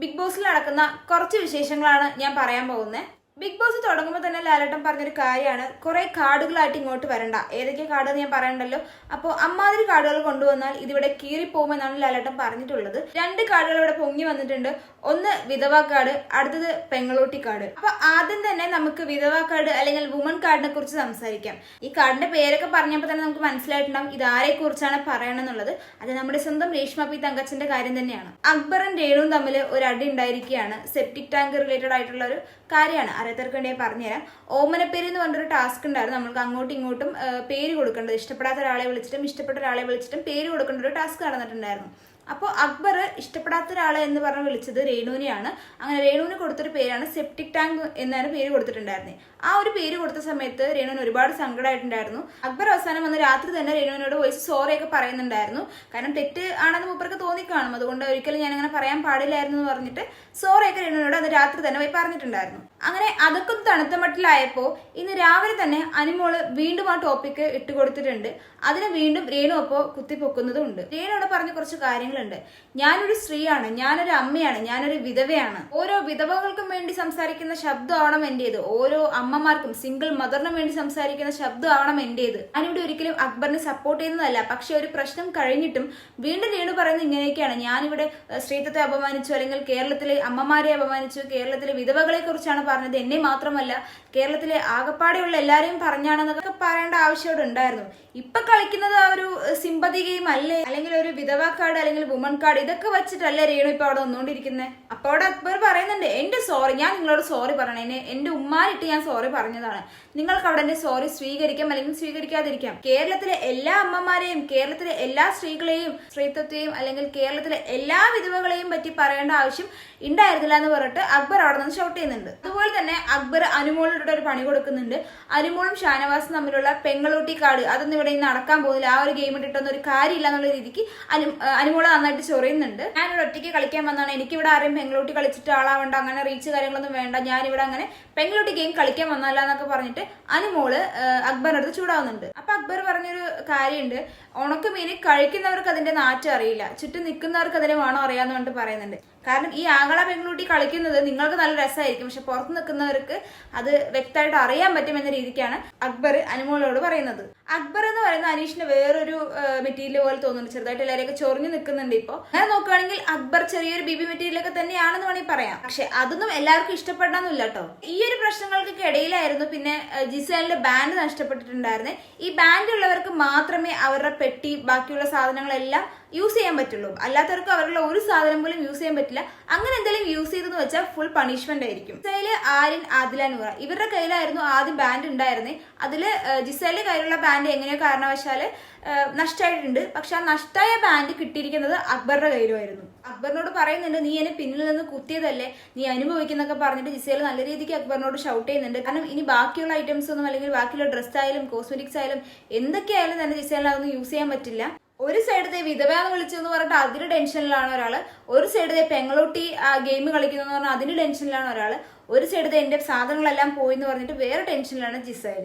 Big ബോസിൽ നടക്കുന്ന കുറച്ച് വിശേഷങ്ങളാണ് ഞാൻ പറയാൻ പോകുന്നത്. ബിഗ് ബോസ് തുടങ്ങുമ്പോൾ തന്നെ ലാലേട്ടൻ പറഞ്ഞൊരു കാര്യമാണ്. കുറേ കാർഡുകളായിട്ട് ഇങ്ങോട്ട് വരണ്ട. ഏതൊക്കെ കാർഡെന്ന് ഞാൻ പറയണ്ടല്ലോ? അപ്പോൾ അമ്മാതിരി കാർഡുകൾ കൊണ്ടുവന്നാൽ ഇതിവിടെ കീറിപ്പോകുമെന്നാണ് ലാലേട്ടൻ പറഞ്ഞിട്ടുള്ളത്. രണ്ട് കാർഡുകൾ ഇവിടെ പൊങ്ങി വന്നിട്ടുണ്ട്. ഒന്ന് വിധവ കാർഡ് അടുത്തത് പെങ്ങളൂട്ടി കാർഡ് അപ്പൊ ആദ്യം തന്നെ നമുക്ക് വിധവ കാർഡ് അല്ലെങ്കിൽ വുമൺ കാർഡിനെ കുറിച്ച് സംസാരിക്കാം. ഈ കാർഡിന്റെ പേരൊക്കെ പറഞ്ഞപ്പോൾ തന്നെ നമുക്ക് മനസ്സിലായിട്ടുണ്ടാവും ഇത് ആരെ കുറിച്ചാണ് പറയണമെന്നുള്ളത് അത് നമ്മുടെ സ്വന്തം രേഷ്മ പി തങ്കച്ചന്റെ കാര്യം തന്നെയാണ്. അക്ബറും രേണുവും തമ്മിൽ ഒരു അടി ഉണ്ടായിരിക്കുകയാണ്. സെപ്റ്റിക് ടാങ്ക് റിലേറ്റഡ് ആയിട്ടുള്ള ഒരു കാര്യമാണ്. അറിയാത്തവർക്ക് വേണ്ടി ഞാൻ പറഞ്ഞുതരാം. ഓമനപ്പേര് എന്ന് പറഞ്ഞൊരു ടാസ്ക് ഉണ്ടായിരുന്നു. നമുക്ക് അങ്ങോട്ടും ഇങ്ങോട്ടും പേര് കൊടുക്കേണ്ടത്. ഇഷ്ടപ്പെടാത്ത ഒരാളെ വിളിച്ചിട്ടും ഇഷ്ടപ്പെട്ട ഒരാളെ വിളിച്ചിട്ടും പേര് കൊടുക്കേണ്ട ഒരു ടാസ്ക് നടന്നിട്ടുണ്ടായിരുന്നു. അപ്പോൾ അക്ബർ ഇഷ്ടപ്പെടാത്ത ഒരാളെ എന്ന് പറഞ്ഞ് വിളിച്ചത് രേണുവിനെയാണ്. അങ്ങനെ രേണുവിന് കൊടുത്തൊരു പേരാണ് സെപ്റ്റിക് ടാങ്ക് എന്നാണ് പേര് കൊടുത്തിട്ടുണ്ടായിരുന്നത് ആ ഒരു പേര് കൊടുത്ത സമയത്ത് രേണുവിന് ഒരുപാട് സങ്കടമായിട്ടുണ്ടായിരുന്നു അക്ബർ അവസാനം വന്ന് രാത്രി തന്നെ രേണുവിനോട് വോയിസ് സോറിയൊക്കെ പറയുന്നുണ്ടായിരുന്നു. കാരണം തെറ്റ് ആണെന്ന് മൂപ്പർക്ക് തോന്നിക്കാണും. അതുകൊണ്ട് ഒരിക്കലും ഞാൻ അങ്ങനെ പറയാൻ പാടില്ലായിരുന്നു എന്ന് പറഞ്ഞിട്ട് സോറിയൊക്കെ രേണുവിനോട് അത് രാത്രി തന്നെ പോയി പറഞ്ഞിട്ടുണ്ടായിരുന്നു. അങ്ങനെ അതൊക്കെ തണുത്ത മട്ടിലായപ്പോൾ ഇന്ന് രാവിലെ തന്നെ അനിമോൾ വീണ്ടും ആ ടോപ്പിക്ക് ഇട്ട് കൊടുത്തിട്ടുണ്ട്. അതിനെ വീണ്ടും രേണു അപ്പോൾ കുത്തിപ്പൊക്കുന്നതും ഉണ്ട്. രേണു അവിടെ പറഞ്ഞ കുറച്ച് കാര്യങ്ങളുണ്ട്. ഞാനൊരു സ്ത്രീയാണ് ഞാനൊരു അമ്മയാണ് ഞാനൊരു വിധവയാണ്. ഓരോ വിധവകൾക്കും വേണ്ടി സംസാരിക്കുന്ന ശബ്ദമാവണം എന്റേത്. ഓരോ അമ്മമാർക്കും സിംഗിൾ മദറിനും വേണ്ടി സംസാരിക്കുന്ന ശബ്ദമാവണം എന്റേത്. ഞാനിവിടെ ഒരിക്കലും അക്ബറിനെ സപ്പോർട്ട് ചെയ്യുന്നതല്ല. പക്ഷെ ഒരു പ്രശ്നം കഴിഞ്ഞിട്ടും വീണ്ടും രേണു പറയുന്നത് ഇങ്ങനെയൊക്കെയാണ്. ഞാനിവിടെ സ്ത്രീത്വത്തെ അപമാനിച്ചു അല്ലെങ്കിൽ കേരളത്തിലെ അമ്മമാരെ അപമാനിച്ചു കേരളത്തിലെ വിധവകളെ കുറിച്ചാണ് പറഞ്ഞത്. എന്നെ മാത്രമല്ല കേരളത്തിലെ ആകപ്പാടെയുള്ള എല്ലാവരെയും പറഞ്ഞാണെന്നൊക്കെ പറയേണ്ട ആവശ്യം ഉണ്ടായിരുന്നു. ഇപ്പൊ കളിക്കുന്നത് ആ ഒരു സിമ്പതി ഗെയിം അല്ലേ? അല്ലെങ്കിൽ ഒരു വിധവ കാർഡ് അല്ലെങ്കിൽ വുമൺ കാർഡ് ഇതൊക്കെ വെച്ചിട്ടല്ലേ രേണു ഇപ്പൊ അവിടെ വന്നുകൊണ്ടിരിക്കുന്നത് അപ്പൊ അവിടെ അക്ബർ പറയുന്നുണ്ട് എന്റെ സോറി ഞാൻ നിങ്ങളോട് സോറി പറയണേ. എന്നെ എന്റെ ഉമ്മാരിട്ട് ഞാൻ സോറി പറഞ്ഞതാണ്. നിങ്ങൾക്ക് അവിടെ എന്റെ സോറി സ്വീകരിക്കാം അല്ലെങ്കിൽ സ്വീകരിക്കാതിരിക്കാം. കേരളത്തിലെ എല്ലാ അമ്മമാരെയും കേരളത്തിലെ എല്ലാ സ്ത്രീകളെയും സ്ത്രീത്വത്തെയും അല്ലെങ്കിൽ കേരളത്തിലെ എല്ലാ വിധവകളെയും പറ്റി പറയേണ്ട ആവശ്യം ഉണ്ടായിരുന്നില്ല എന്ന് പറഞ്ഞിട്ട് അക്ബർ അവിടെ നിന്ന് ഷൗട്ട് ചെയ്യുന്നുണ്ട്. അതുപോലെ തന്നെ അക്ബർ അനുമോളിലൂടെ ഒരു പണി കൊടുക്കുന്നുണ്ട്. അനുമോളും ഷാനവാസും തമ്മിലുള്ള പെങ്ങളൂട്ടി കാട് അതൊന്നും ഇവിടെ നടക്കാൻ പോകുന്നില്ല. ആ ഒരു ഗെയിം ഇട്ടിട്ടൊന്നും ഒരു കാര്യമില്ല എന്നുള്ള രീതിക്ക് അനു അനുമോൾ നന്നായിട്ട് ചൊറിയുന്നുണ്ട്. ഞാനിവിടെ ഒറ്റയ്ക്ക് കളിക്കാൻ വന്നതാണ്. എനിക്കിവിടെ ആരെയും പെങ്ങളൂട്ടി കളിച്ചിട്ട് ആളാവണ്ട അങ്ങനെ റീച്ച് കാര്യങ്ങളൊന്നും വേണ്ട. ഞാനിവിടെ അങ്ങനെ പെങ്ങളൂട്ടി ഗെയിം കളിക്കാൻ വന്നല്ല എന്നൊക്കെ പറഞ്ഞിട്ട് അനുമോൾ അക്ബറിനടുത്ത് ചൂടാവുന്നുണ്ട്. അപ്പൊ അക്ബർ പറഞ്ഞൊരു കാര്യമുണ്ട് ഉണക്കമീൻ കഴിക്കുന്നവർക്ക് അതിന്റെ നാറ്റം അറിയില്ല. ചുറ്റും നിൽക്കുന്നവർക്ക് അതിന്റെ മണം അറിയാന്ന് പറഞ്ഞിട്ട് പറയുന്നുണ്ട്. കാരണം ഈ ആങ്ങള പെൺകുട്ടി കളിക്കുന്നത് നിങ്ങൾക്ക് നല്ല രസമായിരിക്കും. പക്ഷെ പുറത്ത് നിൽക്കുന്നവർക്ക് അത് വ്യക്തമായിട്ട് അറിയാൻ പറ്റും എന്ന രീതിക്കാണ് അക്ബർ അനുമോളോട് പറയുന്നത്. അക്ബർ എന്ന് പറയുന്ന അനീഷിന് വേറൊരു മെറ്റീരിയൽ പോലെ തോന്നുന്നുണ്ട്. ചെറുതായിട്ട് എല്ലാവരെയൊക്കെ ചൊറിഞ്ഞു നിൽക്കുന്നുണ്ട് ഇപ്പോൾ അങ്ങനെ നോക്കുകയാണെങ്കിൽ അക്ബർ ചെറിയൊരു ബി ബി മെറ്റീരിയലൊക്കെ തന്നെയാണെന്ന് വേണമെങ്കിൽ പറയാം. പക്ഷെ അതൊന്നും എല്ലാവർക്കും ഇഷ്ടപ്പെടാന്നില്ല കേട്ടോ. ഈ ഒരു പ്രശ്നങ്ങൾക്കൊക്കെ ഇടയിലായിരുന്നു. പിന്നെ ജിസേലിന്റെ ബാൻഡ് നഷ്ടപ്പെട്ടിട്ടുണ്ടായിരുന്നേ. ഈ ബാൻഡ് ഉള്ളവർക്ക് മാത്രമേ അവരുടെ പെട്ടി ബാക്കിയുള്ള സാധനങ്ങളെല്ലാം യൂസ് ചെയ്യാൻ പറ്റുള്ളൂ. അല്ലാത്തവർക്ക് അവരുടെ ഒരു സാധനം പോലും യൂസ് ചെയ്യാൻ പറ്റില്ല. അങ്ങനെ എന്തെങ്കിലും യൂസ് ചെയ്തെന്ന് വെച്ചാൽ ഫുൾ പണിഷ്മെന്റ് ആയിരിക്കും. ജിസൈൽ ആര്യൻ ആദില നൂറ. ഇവരുടെ കയ്യിലായിരുന്നു ആദ്യം ബാൻഡ് ഉണ്ടായിരുന്നേ. അതിൽ ജിസൈലിന്റെ കയ്യിലുള്ള ബാൻഡ് എങ്ങനെയോ കാരണവശാൽ നഷ്ടമായിട്ടുണ്ട് പക്ഷെ ആ നഷ്ടമായ ബാൻഡ് കിട്ടിയിരിക്കുന്നത് അക്ബറുടെ കയ്യിലുമായിരുന്നു. അക്ബറിനോട് പറയുന്നുണ്ട് നീ എന്നെ പിന്നിൽ നിന്ന് കുത്തിയതല്ലേ? നീ അനുഭവിക്കുന്നൊക്കെ പറഞ്ഞിട്ട് ജിസേൽ നല്ല രീതിക്ക് അക്ബറിനോട് ഷൗട്ട് ചെയ്യുന്നുണ്ട്. കാരണം ഇനി ബാക്കിയുള്ള ഐറ്റംസ് ഒന്നും അല്ലെങ്കിൽ ബാക്കിയുള്ള ഡ്രസ് ആയാലും കോസ്മെറ്റിക്സ് ആയാലും എന്തൊക്കെയായാലും തന്നെ ജിസേലിന് യൂസ് ചെയ്യാൻ പറ്റില്ല. ഒരു സൈഡത്തെ വിധവ എന്ന് വിളിച്ചെന്ന് പറഞ്ഞിട്ട് അതിന് ടെൻഷനിലാണ് ഒരാൾ. ഒരു സൈഡത്തെ പെങ്ങളൂട്ടി ഗെയിം കളിക്കുന്നു എന്ന് പറഞ്ഞാൽ അതിന് ടെൻഷനിലാണ് ഒരാൾ. ഒരു സൈഡത്തെ എന്റെ സാധനങ്ങളെല്ലാം പോയി എന്ന് പറഞ്ഞിട്ട് വേറെ ടെൻഷനിലാണ് ജിസേൽ.